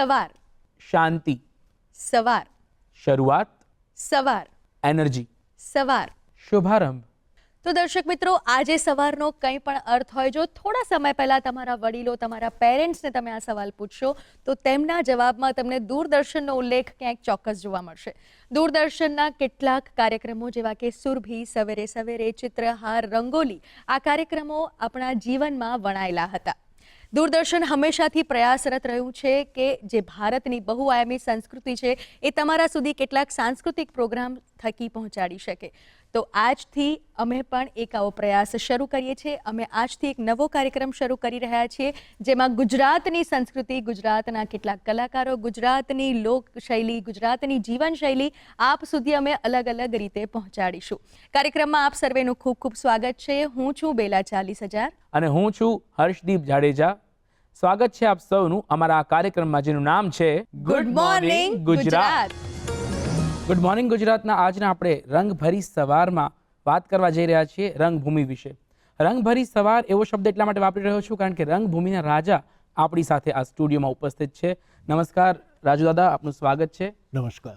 સવાર શાંતિ સવાર શરૂઆત સવાર એનર્જી સવાર શુભારંભ તો દર્શક મિત્રો આજે સવારનો કંઈ પણ અર્થ હોય જો થોડા સમય પહેલાં તમારા વડીલો તમારા પેરેન્ટ્સને તમે આ સવાલ પૂછશો તો તેમના જવાબમાં તમને દૂરદર્શનનો ઉલ્લેખ ક્યાંક ચોક્કસ જોવા મળશે. દૂરદર્શનના કેટલાક કાર્યક્રમો જેવા કે સુરભી સવેરે સવેરે ચિત્રહાર રંગોલી આ કાર્યક્રમો આપણા જીવનમાં વણાયેલા હતા. દૂરદર્શન હંમેશાથી પ્રયાસરત રહ્યું છે કે જે ભારતની બહુઆયામી સંસ્કૃતિ છે એ તમારા સુધી કેટલાક સાંસ્કૃતિક પ્રોગ્રામ થકી પહોંચાડી શકે. તો આજથી અમે પણ એક આવો પ્રયાસ શરૂ કરીએ છીએ. અમે આજથી એક નવો કાર્યક્રમ શરૂ કરી રહ્યા છીએ જેમાં ગુજરાતની સંસ્કૃતિ ગુજરાતના કેટલાક કલાકારો ગુજરાતની લોકશૈલી ગુજરાતની જીવનશૈલી આપ સુધી અમે અલગ અલગ રીતે પહોંચાડીશું. કાર્યક્રમમાં આપ સર્વેનું ખૂબ ખૂબ સ્વાગત છે. હું છું બેલા ચાલીસ હજાર. અને હું છું હર્ષદીપ જાડેજા. સ્વાગત છે આપ સૌનું અમારા આ કાર્યક્રમમાં જેનું નામ છે good morning Gujarat. Good morning ગુજરાતના. આજના આપણે રંગભરી સવારમાં વાત કરવા જઈ રહ્યા છીએ રંગભૂમિ વિશે. રંગભરી સવાર એવો શબ્દ એટલા માટે વાપરી રહ્યો છું કારણ કે રંગભૂમિના રાજા આપણી સાથે આ સ્ટુડિયોમાં ઉપસ્થિત છે. નમસ્કાર રાજુ દાદા આપનું સ્વાગત છે. નમસ્કાર.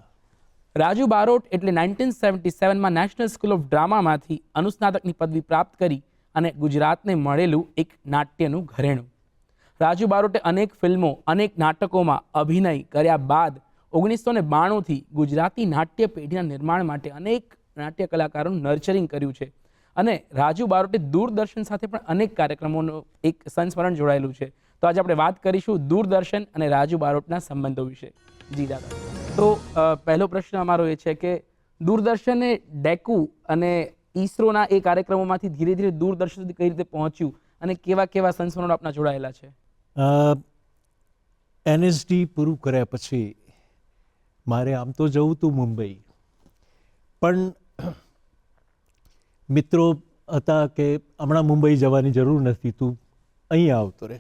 રાજુ બારોટ એટલે નાઇન્ટીન સેવન્ટી સેવનમાં નેશનલ સ્કૂલ ઓફ ડ્રામામાંથી અનુસ્નાતકની પદવી પ્રાપ્ત કરી અને ગુજરાતને મળેલું એક નાટ્યનું ઘરેણું. રાજુ બારોટે અનેક ફિલ્મો અનેક નાટકોમાં અભિનય કર્યા બાદ ઓગણીસો ને બાણુંથી ગુજરાતી નાટ્ય પેઢીના નિર્માણ માટે અનેક નાટ્ય કલાકારોનું નર્ચરિંગ કર્યું છે. અને રાજુ બારોટે દૂરદર્શન સાથે પણ અનેક કાર્યક્રમોનું એક સંસ્મરણ જોડાયેલું છે. તો આજે આપણે વાત કરીશું દૂરદર્શન અને રાજુ બારોટના સંબંધો વિશે. જી દાદા. તો પહેલો પ્રશ્ન અમારો એ છે કે દૂરદર્શને ડેકુ અને ઈસરોના એ કાર્યક્રમોમાંથી ધીરે ધીરે દૂરદર્શન સુધી કઈ રીતે પહોંચ્યું અને કેવા કેવા સંસ્મરણો આપના જોડાયેલા છે? એનએસડી પૂરું કર્યા પછી મારે આમ તો જવું હતું મુંબઈ. પણ મિત્રો હતા કે હમણાં મુંબઈ જવાની જરૂર નથી, તું અહીંયા આવતો રહે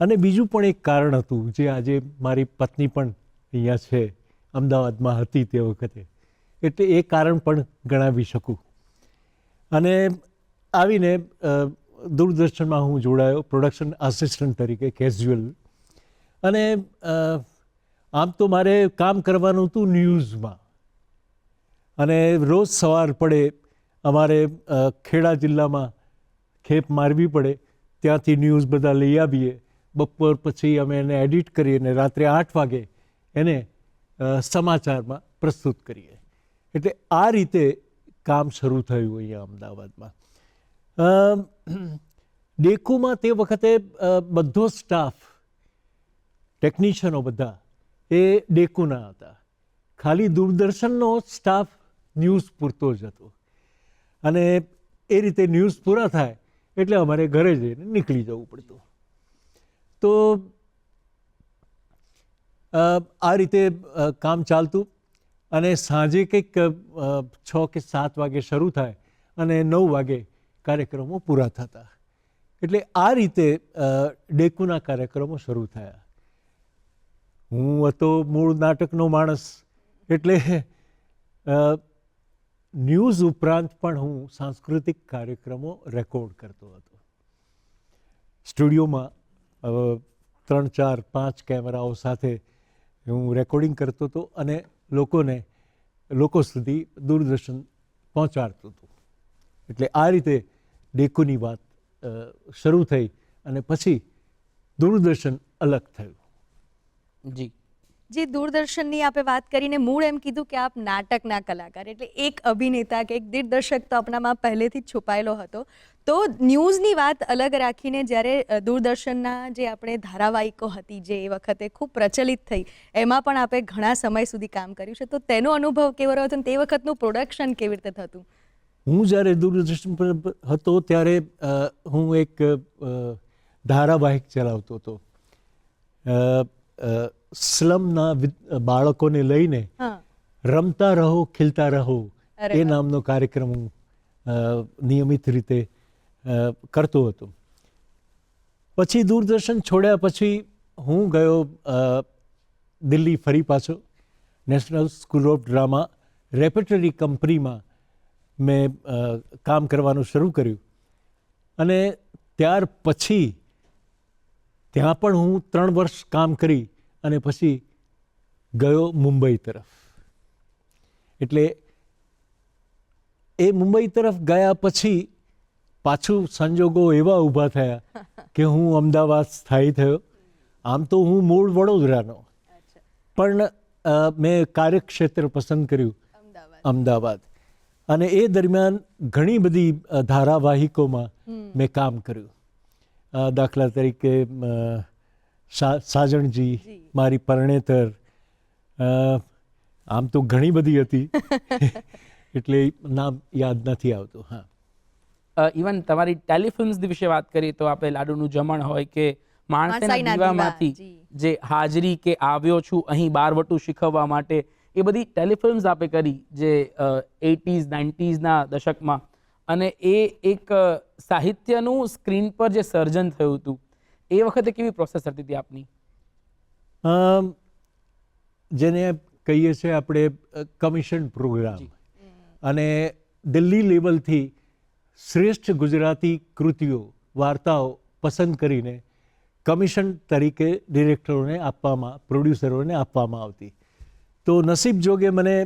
અને બીજું પણ એક કારણ હતું, જે આજે મારી પત્ની પણ અહીંયા છે, અમદાવાદમાં હતી તે વખતે. એટલે એ કારણ પણ ગણાવી શકું. અને આવીને દૂરદર્શનમાં હું જોડાયો, પ્રોડક્શન આસિસ્ટન્ટ તરીકે કેઝ્યુઅલ અને આમ તો મારે કામ કરવાનું હતું ન્યૂઝમાં. અને રોજ સવાર પડે અમારે ખેડા જિલ્લામાં ખેપ મારવી પડે, ત્યાંથી ન્યૂઝ બધા લઈ આવીએ. બપોર પછી અમે એને એડિટ કરીએ અને રાત્રે આઠ વાગે એને સમાચારમાં પ્રસ્તુત કરીએ. એટલે આ રીતે કામ શરૂ થયું અહીંયા અમદાવાદમાં. ડેકુમાં તે વખતે બધો સ્ટાફ ટેકનિશિયનો બધા એ ડેકુના હતા. ખાલી દૂરદર્શનનો સ્ટાફ ન્યૂઝ પૂરતો જ હતો. અને એ રીતે ન્યૂઝ પૂરા થાય એટલે અમારે ઘરે જઈને નીકળી જવું પડતું. તો આ રીતે કામ ચાલતું અને સાંજે કંઈક છ કે સાત વાગે શરૂ થાય અને નવ વાગે કાર્યક્રમો પૂરા થતા. એટલે આ રીતે ડેકુના કાર્યક્રમો શરૂ થયા. હું હતો મૂળ નાટકનો માણસ. એટલે ન્યૂઝ ઉપરાંત પણ હું સાંસ્કૃતિક કાર્યક્રમો રેકોર્ડ કરતો હતો. સ્ટુડિયોમાં ત્રણ, ચાર, પાંચ કેમેરાઓ સાથે હું રેકોર્ડિંગ કરતો હતો અને લોકોને, લોકો સુધી દૂરદર્શન પહોંચાડતો હતો. એટલે આ રીતે ડેકુની વાત શરૂ થઈ અને પછી દૂરદર્શન અલગ થયું. જી. જે દૂરદર્શનની આપે વાત કરીને મૂળ એમ કીધું કે આપ નાટકના કલાકાર એટલે એક અભિનેતા કે એક દિગ્દર્શક તો આપણામાં પહેલેથી જ છુપાયેલો હતો. તો ન્યૂઝની વાત અલગ રાખીને જ્યારે દૂરદર્શનના જે આપણે ધારાવાહિકો હતી જે એ વખતે ખૂબ પ્રચલિત થઈ એમાં પણ આપે ઘણા સમય સુધી કામ કર્યું છે. તો તેનો અનુભવ કેવો રહ્યો હતો તે વખતનું પ્રોડક્શન કેવી રીતે થતું? હું જ્યારે દૂરદર્શન પર હતો ત્યારે હું એક ધારાવાહિક ચલાવતો હતો. સ્લમના બાળકોને લઈને રમતા રહો ખીલતા રહો એ નામનો કાર્યક્રમ હું નિયમિત રીતે કરતો હતો. પછી દૂરદર્શન છોડ્યા પછી હું ગયો દિલ્હી ફરી પાછો. National school of drama repertory કંપનીમાં મેં કામ કરવાનું શરૂ કર્યું. અને ત્યાર પછી ત્યાં પણ હું ત્રણ વર્ષ કામ કરી. અને પછી ગયો મુંબઈ તરફ. એટલે એ મુંબઈ તરફ ગયા પછી પાછું સંજોગો એવા ઊભા થયા કે હું અમદાવાદ સ્થાયી થયો. આમ તો હું મૂળ વડોદરાનો. પણ મેં કાર્યક્ષેત્ર પસંદ કર્યું અમદાવાદ. અને એ દરમિયાન ઘણી બધી ધારાવાહિકોમાં મેં કામ કર્યું. દાખલા તરીકે સાજણજી મારી પરણેતર આમ તો ઘણી બધી હતી. એટલે નામ યાદ નથી આવતું હા. ઇવન તમારી ટેલિફિલ્મ્સ વિશે વાત કરીએ તો આપણે લાડુનું જમણ હોય કે માણસના દીવામાંથી જે. હાજરી કે આવ્યો છું અહીં બારવટું શીખવવા માટે એ બધી ટેલિફિલ્મ્સ આપે કરી જે એટીઝ નાઇન્ટીઝના દશકમાં. અને એ એક સાહિત્યનું સ્ક્રીન પર જે સર્જન થયું હતું એ વખતે કેવી પ્રોસેસ હતી હતી આપની? અમ, જેને કહીએ છીએ આપણે કમિશન પ્રોગ્રામ અને દિલ્હી લેવલથી શ્રેષ્ઠ ગુજરાતી કૃતિઓ વાર્તાઓ પસંદ કરીને કમિશન તરીકે ડિરેક્ટરોને આપવામાં પ્રોડ્યુસરોને આપવામાં આવતી. તો નસીબ જોગે મને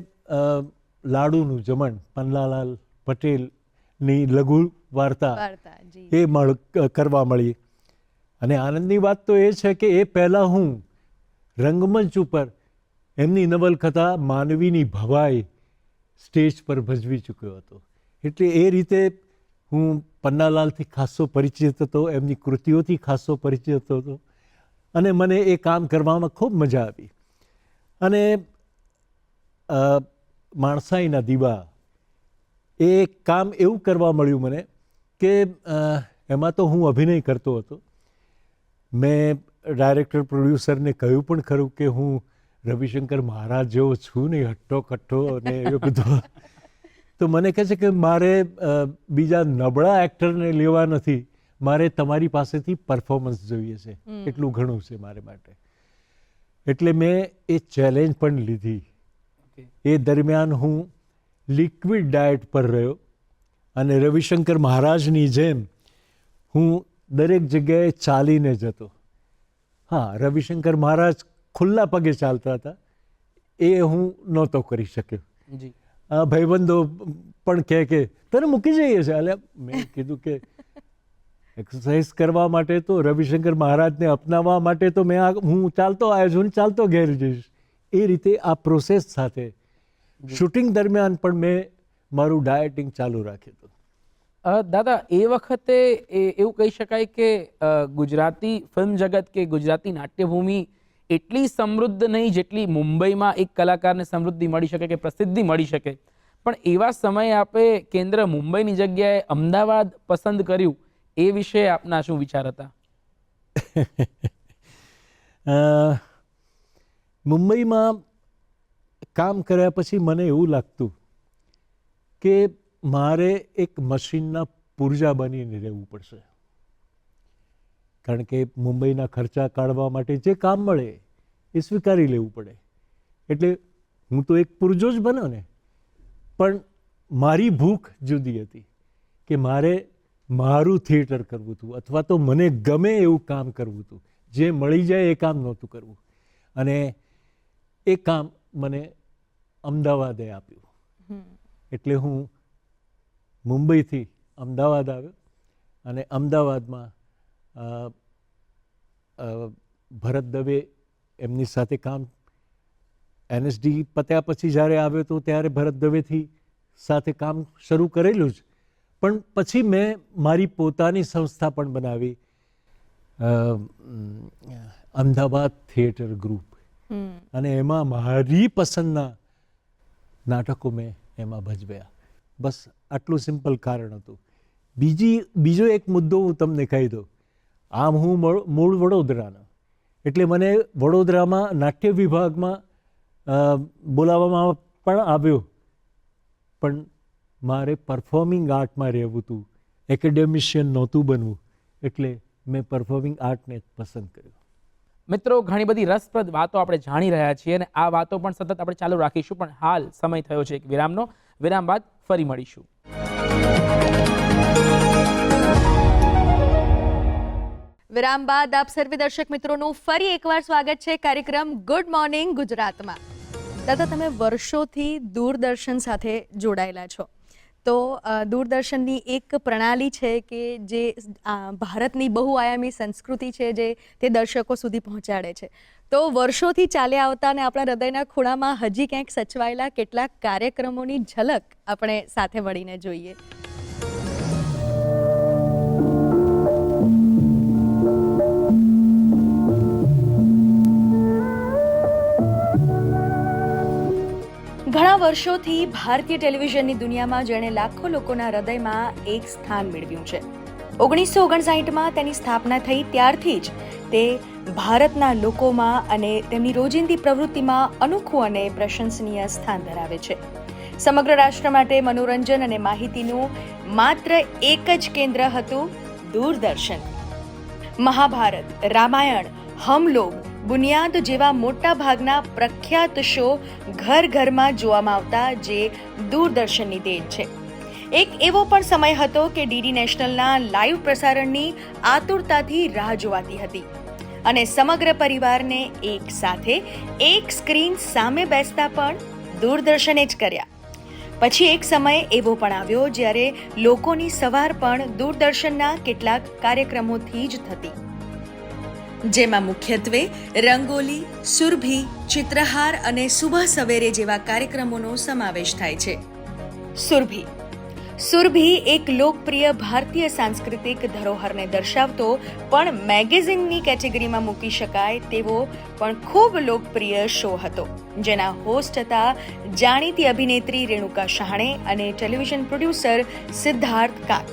લાડુનું જમણ પન્નાલાલ પટેલની લઘુ વાર્તા વાર્તા એ મળ કરવા મળી. અને આનંદની વાત તો એ છે કે એ પહેલાં હું રંગમંચ ઉપર એમની નવલકથા માનવીની ભવાઈ સ્ટેજ પર ભજવી ચૂક્યો હતો. એટલે એ રીતે હું પન્નાલાલથી ખાસો પરિચિત હતો, એમની કૃતિઓથી ખાસો પરિચિત હતો અને મને એ કામ કરવામાં ખૂબ મજા આવી. અને માણસાઈના દીવા એ કામ એવું કરવા મળ્યું મને કે એમાં તો હું અભિનય કરતો હતો. મેં ડાયરેક્ટર પ્રોડ્યુસરને કહ્યું પણ ખરું કે હું રવિશંકર મહારાજ જેવો છું ને હટ્ટો કઠ્ઠો અને એ બધું તો મને કહે છે કે મારે બીજા નબળા એક્ટરને લેવા નથી. મારે તમારી પાસેથી પરફોર્મન્સ જોઈએ છે. એટલું ઘણું છે મારે માટે. એટલે મેં એ ચેલેન્જ પણ લીધી. એ દરમિયાન હું લિક્વિડ ડાયટ પર રહ્યો અને રવિશંકર મહારાજની જેમ હું દરેક જગ્યાએ ચાલીને જતો. હા રવિશંકર મહારાજ ખુલ્લા પગે ચાલતા હતા. એ હું નહોતો કરી શક્યો. આ ભાઈબંધો પણ કહે કે તને મૂકી જઈએ છે એટલે મેં કીધું કે એક્સરસાઇઝ કરવા માટે તો રવિશંકર મહારાજને અપનાવવા માટે તો મેં આ હું ચાલતો આવ્યો છું ચાલતો ઘેર જઈશ. એ રીતે આ પ્રોસેસ સાથે શૂટિંગ દરમિયાન પણ મેં મારું ડાયટિંગ ચાલુ રાખ્યું હતું. દાદા, એ વખતે એવું કહી શકાય કે ગુજરાતી ફિલ્મ જગત કે ગુજરાતી નાટ્યભૂમિ એટલી સમૃદ્ધ નહીં જેટલી મુંબઈમાં એક કલાકારને સમૃદ્ધિ મળી શકે કે પ્રસિદ્ધિ મળી શકે. પણ એવા સમયે આપે કેન્દ્ર મુંબઈની જગ્યાએ અમદાવાદ પસંદ કર્યું, એ વિશે આપના શું વિચાર હતા? મુંબઈમાં કામ કર્યા પછી મને એવું લાગતું કે મારે એક મશીનના પુરજા બનીને રહેવું પડશે. કારણ કે મુંબઈના ખર્ચા કાઢવા માટે જે કામ મળે એ સ્વીકારી લેવું પડે. એટલે હું તો એક પુરજો જ બન્યો ને. પણ મારી ભૂખ જુદી હતી કે મારે મારું થિયેટર કરવું હતું અથવા તો મને ગમે એવું કામ કરવું હતું. જે મળી જાય એ કામ નહોતું કરવું. અને એ કામ મને અમદાવાદે આપ્યું. એટલે હું મુંબઈથી અમદાવાદ આવ્યો અને અમદાવાદમાં ભરત દવે એમની સાથે કામ એનએસડી પત્યા પછી જ્યારે આવ્યો તો ત્યારે ભરત દવેથી સાથે કામ શરૂ કરેલું જ. પણ પછી મેં મારી પોતાની સંસ્થા પણ બનાવી અમદાવાદ થિયેટર ગ્રુપ. અને એમાં મારી પસંદના નાટકો મેં એમાં ભજવ્યા. બસ આટલું સિમ્પલ કારણ હતું. બીજી, બીજો એક મુદ્દો હું તમને કહી દઉં. આમ હું મૂળ- વડોદરાનો. એટલે મને વડોદરામાં નાટ્ય વિભાગમાં બોલાવવામાં પણ આવ્યો. પણ મારે પરફોર્મિંગ આર્ટમાં રહેવું હતું. એકેડેમિશિયન નહોતું બનવું. એટલે મેં પરફોર્મિંગ આર્ટને પસંદ કર્યું. મિત્રો, ઘણી બધી રસપ્રદ વાતો આપણે જાણી રહ્યા છીએ અને આ વાતો પણ સતત આપણે ચાલુ રાખીશું. પણ હાલ સમય થયો છે એક વિરામનો. વિરામ બાદ ફરી મળીશું. વિરામ બાદ આપ સર્વે દર્શક મિત્રોનું ફરી એકવાર સ્વાગત છે કાર્યક્રમ ગુડ મોર્નિંગ ગુજરાતમાં. દાદા, તમે વર્ષોથી દૂરદર્શન સાથે જોડાયેલા છો. તો દૂરદર્શનની એક પ્રણાલી છે કે જે ભારતની બહુઆયામી સંસ્કૃતિ છે જે તે દર્શકો સુધી પહોંચાડે છે. તો વર્ષોથી ચાલ્યા આવતા અને આપણા હૃદયના ખૂણામાં હજી ક્યાંક સચવાયેલા કેટલાક કાર્યક્રમોની ઝલક આપણે સાથે મળીને જોઈએ. ઘણા વર્ષોથી ભારતીય ટેલિવિઝનની દુનિયામાં જેણે લાખો લોકોના હૃદયમાં એક સ્થાન મેળવ્યું છે. ઓગણીસો ઓગણસાઠમાં તેની સ્થાપના થઈ ત્યારથી જ તે ભારતના લોકોમાં અને તેમની રોજિંદી પ્રવૃત્તિમાં અનોખું અને પ્રશંસનીય સ્થાન ધરાવે છે. સમગ્ર રાષ્ટ્ર માટે મનોરંજન અને માહિતીનું માત્ર એક જ કેન્દ્ર હતું દૂરદર્શન. મહાભારત, રામાયણ, હમલોગ, બુનિયાદ જેવા મોટા ભાગના પ્રખ્યાત શો ઘર ઘરમાં જોવામાં આવતા જે દૂરદર્શનની દેન છે. એક એવો પણ સમય હતો કે ડીડી નેશનલના લાઈવ પ્રસારણની આતુરતાથી રાહ જોવાતી હતી. અને સમગ્ર પરિવારને એક સાથે એક સ્ક્રીન સામે બેસતા પણ દૂરદર્શને જ કર્યા. પછી એક સમય એવો પણ આવ્યો જ્યારે લોકોની સવાર પણ દૂરદર્શનના કેટલાક કાર્યક્રમોથી જ થતી. જેમાં મુખ્યત્વે રંગોલી, સુરભી, ચિત્રહાર અને સુબહ સવેરે જેવા કાર્યક્રમોનો સમાવેશ થાય છે. સુરભી સુરભી એક લોકપ્રિય ભારતીય સાંસ્કૃતિક ધરોહરને દર્શાવતો, પણ મેગેઝિનની કેટેગરીમાં મૂકી શકાય તેવો પણ ખૂબ લોકપ્રિય શો હતો. જેના હોસ્ટ હતા જાણીતી અભિનેત્રી રેણુકા શહાણે અને ટેલિવિઝન પ્રોડ્યુસર સિદ્ધાર્થ કાક.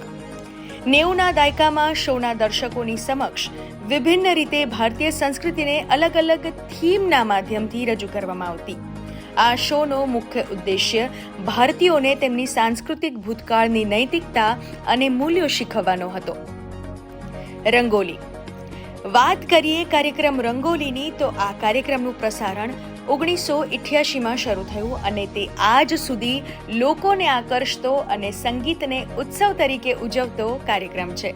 નેવુંના દાયકામાં શોના દર્શકોની સમક્ષ વિભિન્ન રીતે ભારતીય સંસ્કૃતિને અલગ અલગ થીમના માધ્યમથી રજૂ કરવામાં આવતી. આ શોનો મુખ્ય ઉદ્દેશ્ય ભારતીયોને તેમની સાંસ્કૃતિક ભૂતકાળની નૈતિકતા અને મૂલ્યો શીખવવાનો હતો. રંગોલી. વાત કરીએ કાર્યક્રમ રંગોલીની, તો આ કાર્યક્રમનું પ્રસારણ ઓગણીસો ઇઠ્યાસીમાં શરૂ થયું અને તે આજ સુધી લોકોને આકર્ષતો અને સંગીતને ઉત્સવ તરીકે ઉજવતો કાર્યક્રમ છે.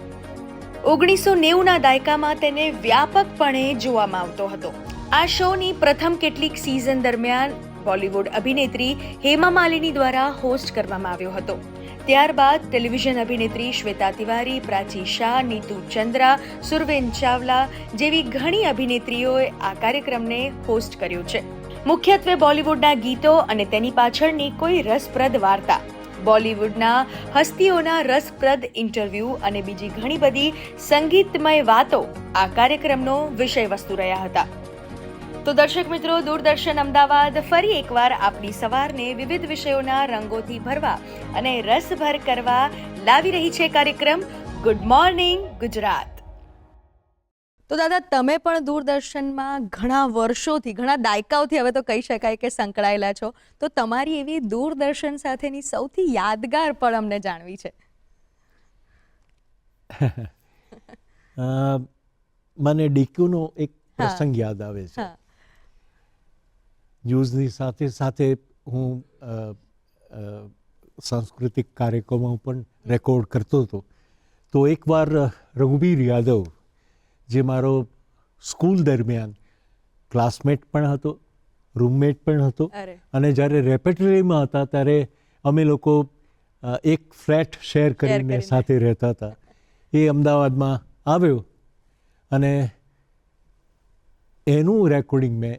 ઓગણીસો નેવુંના દાયકામાં તેને વ્યાપકપણે જોવામાં આવતો હતો. આ શોની પ્રથમ કેટલીક સિઝન દરમિયાન બોલિવૂડ અભિનેત્રી હેમા માલિની દ્વારા હોસ્ટ કરવામાં આવ્યો હતો. ત્યારબાદ ટેલિવિઝન અભિનેત્રી શ્વેતા તિવારી, પ્રાચી શાહ, નીતુ ચંદ્રા, સુરવેન ચાવલા જેવી ઘણી અભિનેત્રીઓએ આ કાર્યક્રમને હોસ્ટ કર્યો છે. મુખ્યત્વે બોલિવૂડના ગીતો અને તેની પાછળની કોઈ રસપ્રદ વાર્તા. બોલિવૂડના હસ્તીઓના રસપ્રદ ઇન્ટરવ્યૂ અને બીજી ઘણી બધી સંગીતમય વાતો આ કાર્યક્રમનો વિષય વસ્તુ રહ્યા હતા. તો દર્શક મિત્રો દૂરદર્શન અમદાવાદ ફરી એકવાર આપની સવારને વિવિધ વિષયોના રંગોથી ભરવા અને રસભર કરવા લાવી રહી છે કાર્યક્રમ ગુડ મોર્નિંગ ગુજરાત. તો દાદા તમે પણ દૂરદર્શનમાં ઘણા વર્ષોથી ઘણા દાયકાઓથી હવે તો કહી શકાય કે સંકળાયેલા છો. તો તમારી એવી દૂરદર્શન સાથેની સૌથી યાદગાર પણ અમને જાણવી છે. મને ડીક્યુનો એક પ્રસંગ યાદ આવે છે. ન્યૂઝની સાથે સાથે હું સાંસ્કૃતિક કાર્યક્રમો પણ રેકોર્ડ કરતો હતો. તો એકવાર રઘુબીર યાદવ જે મારો સ્કૂલ દરમિયાન ક્લાસમેટ પણ હતો રૂમમેટ પણ હતો અને જ્યારે રેપેટરીમાં હતા ત્યારે અમે લોકો એક ફ્લેટ શેર કરીને. સાથે રહેતા હતા. એ અમદાવાદમાં આવ્યો અને એનું રેકોર્ડિંગ મેં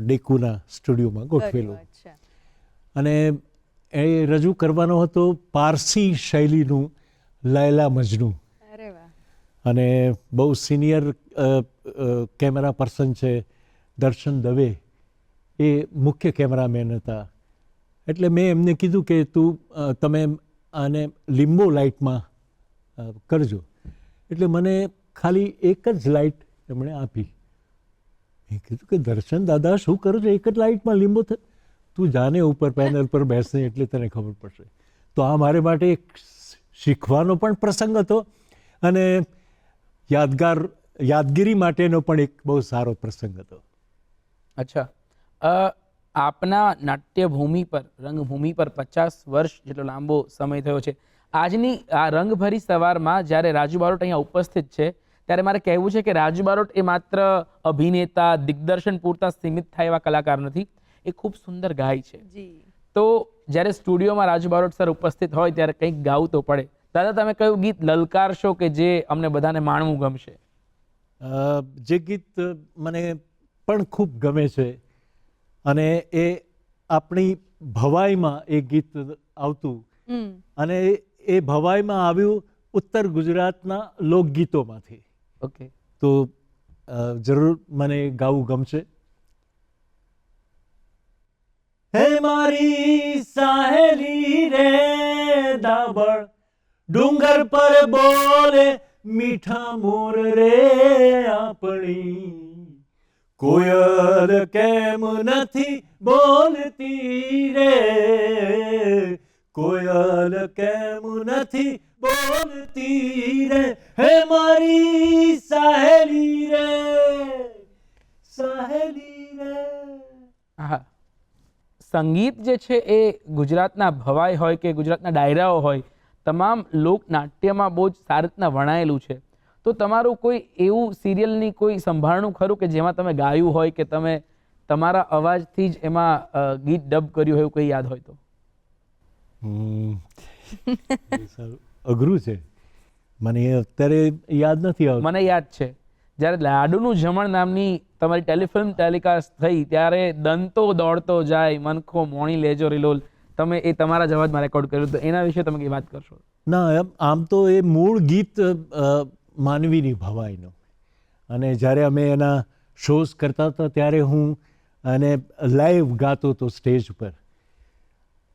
ડેકુના સ્ટુડિયોમાં ગોઠવેલું. અને એ રજૂ કરવાનો હતો પારસી શૈલીનું લૈલા મજનુ. અને બહુ સિનિયર કેમેરા પર્સન છે દર્શન દવે. એ મુખ્ય કેમેરામેન હતા. એટલે મેં એમને કીધું કે તું તમે આને લીંબો લાઇટમાં કરજો. એટલે મને ખાલી એક જ લાઇટ એમણે આપી. મેં કીધું કે દર્શન દાદા, શું કરો છો? એક જ લાઇટમાં લીંબો થ તું જાને ઉપર પેનલ પર બેસને એટલે તને ખબર પડશે. તો આ મારે માટે એક શીખવાનો પણ પ્રસંગ હતો અને યાદગાર, યાદગીરી માટેનો પણ એક બહુ સારો પ્રસંગ હતો. અચ્છા. આપના નાટ્યભૂમિ પર, રંગભૂમિ પર પચાસ વર્ષ જેટલો લાંબો સમય થયો છે. આજની આ રંગભરી સવારમાં જ્યારે રાજુ બારોટ અહીંયા ઉપસ્થિત છે ત્યારે મારે કહેવું છે કે રાજુ બારોટ એ માત્ર અભિનેતા દિગ્દર્શન પૂરતા સીમિત થાય એવા કલાકાર નથી એ ખૂબ સુંદર ગાય છે. તો જ્યારે સ્ટુડિયોમાં રાજુ બારોટ સર ઉપસ્થિત હોય ત્યારે કંઈક ગાવું તો પડે. દાદા તમે કયું ગીત લલકારશો કે જે અમને બધાને માણવું ગમશે? જે ગીત મને પણ ખૂબ ગમે છે અને એ આપણી ભવાઈમાં એ ગીત આવતું અને એ ભવાઈમાં આવ્યું ઉત્તર ગુજરાતના લોકગીતોમાંથી. ઓકે. તો જરૂર મને ગાવું ગમશે. હે મારી સાહેલી રે દાબળ, ડુંગર પર બોલે, મીઠા મોર રે આપણી. કોયલ કેમ નથી બોલતી રે? કોયલ કેમ નથી બોલતી રે હે મારી સહેલી રે સહેલી રે. હા સંગીત જે છે એ ગુજરાતના ભવાઈ હોય કે ગુજરાતના ડાયરાઓ હોય તમામ લોકનાટ્યમાં બહુ જ સારી રીતના વણાયેલું છે. તો તમારું કોઈ એવું સિરિયલની કોઈ સંભાળણું ખરું કે જેમાં તમે ગાયું હોય કે તમે તમારા અવાજથી જ એમાં ગીત ડબ કર્યું હોય એવું કંઈ યાદ હોય તો? અઘરું છે. મને અત્યારે યાદ નથી આવતું. મને યાદ છે. જ્યારે લાડુનું જમણ નામની તમારી ટેલિફિલ્મ ટેલિકાસ્ટ થઈ ત્યારે દંતો દોડતો જાય મનખો મોણી લેજો રિલોલ. તમે એ તમારા જ અવાજમાં રેકોર્ડ કર્યું તો એના વિશે તમે કઈ વાત કરશો? ના આમ તો એ મૂળ ગીત માનવીની ભવાઈનું. અને જ્યારે અમે એના શોઝ કરતા હતા ત્યારે હું અને લાઈવ ગાતો હતો સ્ટેજ પર.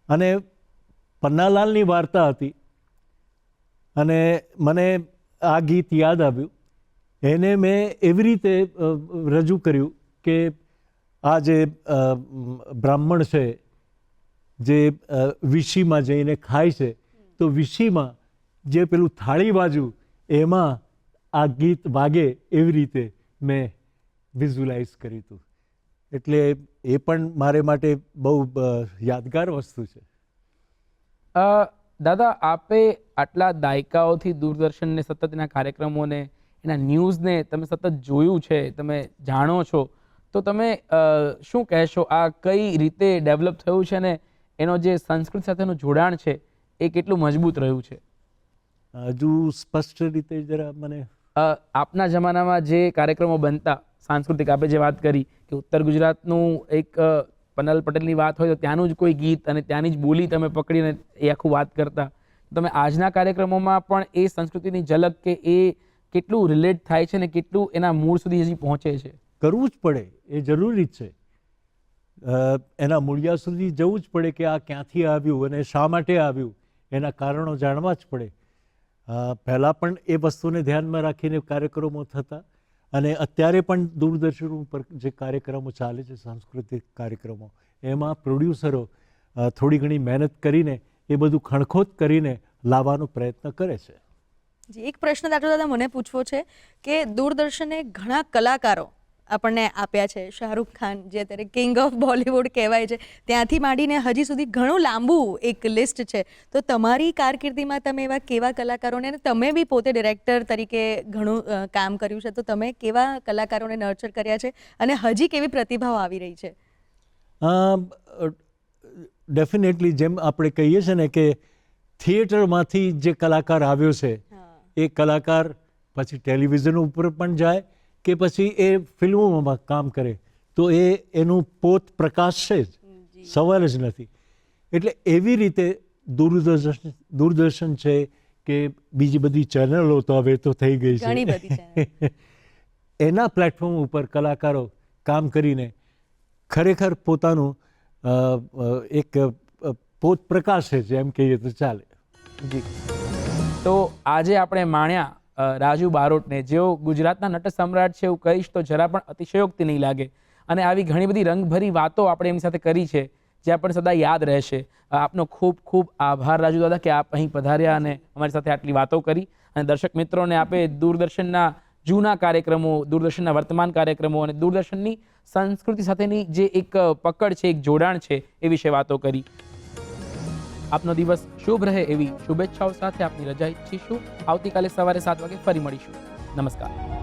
અને પન્નાલાલની વાર્તા હતી. અને મને આ ગીત યાદ આવ્યું. એને મેં એવી રીતે રજૂ કર્યું કે આ જે બ્રાહ્મણ છે, જે વિશીમાં જઈને ખાય છે, તો વિશીમાં જે પેલું થાળી બાજુ એમાં આ ગીત વાગે એવી રીતે મેં વિઝ્યુલાઇઝ કર્યું હતું. એટલે એ પણ મારે માટે બહુ યાદગાર વસ્તુ છે. દાદા, આપે આટલા દાયકાઓથી દૂરદર્શનને સતત એના કાર્યક્રમોને એના ન્યૂઝને તમે સતત જોયું છે તમે જાણો છો તો તમે શું કહેશો? આ કઈ રીતે ડેવલપ થયું છે ને એનો જે સંસ્કૃત સાથેનું જોડાણ છે એ કેટલું મજબૂત રહ્યું છે? હજુ સ્પષ્ટ રીતે જરા મને આપના જમાનામાં જે કાર્યક્રમો બનતા સાંસ્કૃતિક આપણે જે વાત કરી કે ઉત્તર ગુજરાતનું એક પનલ પટેલની વાત હોય તો ત્યાંનું જ કોઈ ગીત અને ત્યાંની જ બોલી તમે પકડીને એ આખું વાત કરતા. તમે આજના કાર્યક્રમોમાં પણ એ સંસ્કૃતિની ઝલક કે એ કેટલું રિલેટ થાય છે ને કેટલું એના મૂળ સુધી હજી પહોંચે છે? કરવું જ પડે, એ જરૂરી જ છે. એના મૂળિયા સુધી જવું જ પડે કે આ ક્યાંથી આવ્યું અને શા માટે આવ્યું, એના કારણો જાણવા જ પડે. પહેલાં પણ એ વસ્તુને ધ્યાનમાં રાખીને કાર્યક્રમો થતા અને અત્યારે પણ દૂરદર્શન ઉપર જે કાર્યક્રમો ચાલે છે, સાંસ્કૃતિક કાર્યક્રમો, એમાં પ્રોડ્યુસરો થોડી ઘણી મહેનત કરીને એ બધું ખણખોત કરીને લાવવાનો પ્રયત્ન કરે છે. જી એક પ્રશ્ન દાદા દાદા મને પૂછવો છે કે દૂરદર્શને ઘણા કલાકારો આપણને આપ્યા છે. શાહરૂખ ખાન જે અત્યારે કિંગ ઓફ બોલિવૂડ કહેવાય છે ત્યાંથી માંડીને હજી સુધી ઘણું લાંબુ એક લિસ્ટ છે. તો તમારી કારકિર્દીમાં તમે એવા કેવા કલાકારોને અને તમે બી પોતે ડિરેક્ટર તરીકે ઘણું કામ કર્યું છે તો તમે કેવા કલાકારોને નર્ચર કર્યા છે અને હજી કેવી પ્રતિભાઓ આવી રહી છે? ડેફિનેટલી જેમ આપણે કહીએ છીએ ને કે થિયેટરમાંથી જે કલાકાર આવ્યો છે એ કલાકાર પછી ટેલિવિઝન ઉપર પણ જાય કે પછી એ ફિલ્મોમાં કામ કરે તો એ એનું પોત પ્રકાશ છે જ. સવાલ જ નથી. એટલે એવી રીતે દૂરદર્શન દૂરદર્શન છે કે બીજી બધી ચેનલો તો હવે તો થઈ ગઈ છે. એના પ્લેટફોર્મ ઉપર કલાકારો કામ કરીને ખરેખર પોતાનું એક પોત પ્રકાશે છે એમ કહીએ તો ચાલે. જી. તો આજે આપણે માણ્યા રાજુ બારોટને. જેઓ ગુજરાતના નટ સમ્રાટ છે એવું કહીશ તો જરા પણ અતિશયોક્તિ નહીં લાગે. અને આવી ઘણી બધી રંગભરી વાતો આપણે એમની સાથે કરી છે, જે આપણને સદા યાદ રહેશે. આપનો ખૂબ ખૂબ આભાર રાજુ દાદા કે આપ અહીં પધાર્યા અને અમારી સાથે આટલી વાતો કરી. અને દર્શક મિત્રોને આપે દૂરદર્શનના જૂના કાર્યક્રમો, દૂરદર્શનના વર્તમાન કાર્યક્રમો અને દૂરદર્શનની સંસ્કૃતિ સાથેની જે એક પકડ છે, એક જોડાણ છે, એ વિશે વાતો કરી. આપનો દિવસ શુભ રહે એવી શુભેચ્છાઓ સાથે આપની રજા ઈચ્છીશું આવતીકાલે સવારે સાત વાગે ફરી મળીશું. નમસ્કાર.